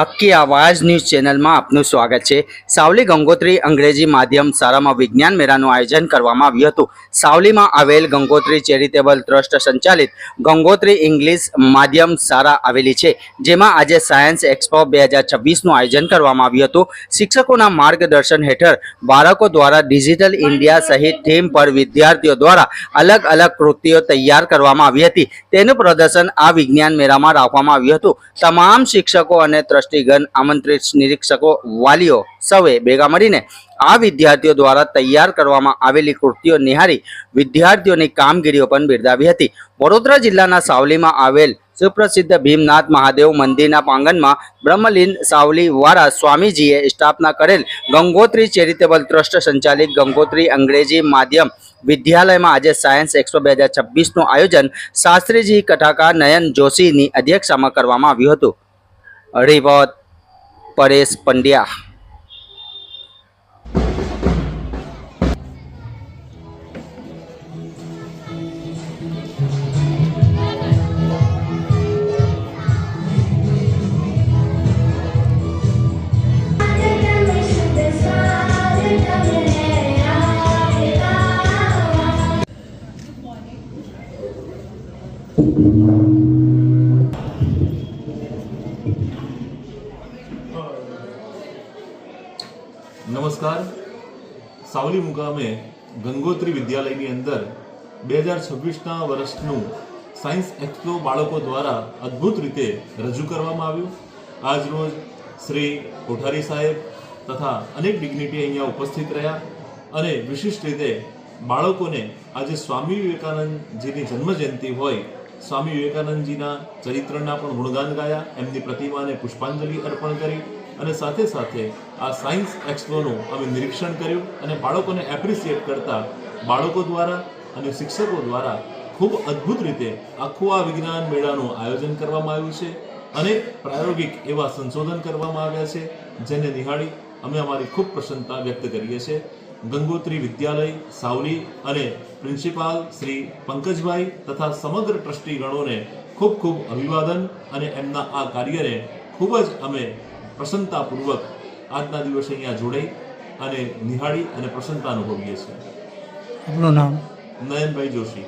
હક્કી આવાજ ન્યૂઝ ચેનલમાં આપનું સ્વાગત છે સાવલી ગંગોત્રી અંગ્રેજી માધ્યમ શાળામાં વિજ્ઞાન મેળાનું આયોજન કરવામાં આવ્યું હતું સાવલીમાં આવેલ ગંગોત્રી ચેરિટેબલ ટ્રસ્ટ સંચાલિત ગંગોત્રી ઇંગ્લિશ માધ્યમ શાળા આવેલી છે જેમાં આજે સાયન્સ એક્સપો બે હજાર છવ્વીસનું આયોજન કરવામાં આવ્યું હતું શિક્ષકોના માર્ગદર્શન હેઠળ બાળકો દ્વારા ડિજિટલ ઇન્ડિયા સહિત થીમ પર વિદ્યાર્થીઓ દ્વારા અલગ અલગ કૃતિઓ તૈયાર કરવામાં આવી હતી તેનું પ્રદર્શન આ વિજ્ઞાન મેળામાં રાખવામાં આવ્યું હતું તમામ શિક્ષકો અને ટ્રસ્ટીગણ આમંત્રિત નિરીક્ષકો, વાલીઓ સૌએ ભેગા મળીને આ વિદ્યાર્થીઓ દ્વારા તૈયાર કરવામાં આવેલી કૃતિઓ નિહાળી વિદ્યાર્થીઓની કામગીરીઓ પણ બિરદાવી હતી. વડોદરા જિલ્લાના સાવલીમાં આવેલ સુપ્રસિદ્ધ ભીમનાથ મહાદેવ મંદિરના પ્રાંગણમાં બ્રહ્મલીન સાવલી વાળા સ્વામીજીએ સ્થાપના કરેલ ગંગોત્રી ચેરિટેબલ ટ્રસ્ટ સંચાલિત ગંગોત્રી અંગ્રેજી માધ્યમ વિદ્યાલયમાં આજે સાયન્સ એક્સપો બે હજાર છવ્વીસનું આયોજન શાસ્ત્રીજી કથાકાર નયન જોશીની અધ્યક્ષતામાં કરવામાં આવ્યું હતું. રિપોર્ટ પરેશ પંડ્યા. નમસ્કાર. સાવલી મુકામે ગંગોત્રી વિદ્યાલયની અંદર બે હજાર છવ્વીસના વર્ષનું સાયન્સ એક્સપો બાળકો દ્વારા અદ્ભુત રીતે રજૂ કરવામાં આવ્યું. આજરોજ શ્રી કોઠારી સાહેબ તથા અનેક ડિગ્નિટી અહીંયા ઉપસ્થિત રહ્યા અને વિશિષ્ટ રીતે બાળકોને આજે સ્વામી વિવેકાનંદજીની જન્મજયંતિ હોય, સ્વામી વિવેકાનંદજીના ચરિત્રના પણ ગુણગાન ગાયા, એમની પ્રતિમાને પુષ્પાંજલિ અર્પણ કરી અને સાથે સાથે આ સાયન્સ એક્સપોનું અમે નિરીક્ષણ કર્યું અને બાળકોને એપ્રિસિએટ કરતા બાળકો દ્વારા અને શિક્ષકો દ્વારા ખૂબ અદ્ભુત રીતે આખું આ વિજ્ઞાન મેળાનું આયોજન કરવામાં આવ્યું છે અને પ્રાયોગિક એવા સંશોધન કરવામાં આવ્યા છે, જેને નિહાળી અમે અમારી ખૂબ પ્રસન્નતા વ્યક્ત કરીએ છીએ. ગંગોત્રી વિદ્યાલય, સાવલી અને પ્રિન્સિપાલ શ્રી પંકજભાઈ તથા સમગ્ર ટ્રસ્ટીગણોને ખૂબ ખૂબ અભિવાદન અને એમના આ કાર્યને ખૂબ જ અમે પ્રસન્નતાપૂર્વક આજના દિવસે અહીંયા જોડાઈ અને નિહાળી અને પ્રસન્નતા અનુભવીએ છીએ. આપનું નામ? નયનભાઈ જોશી.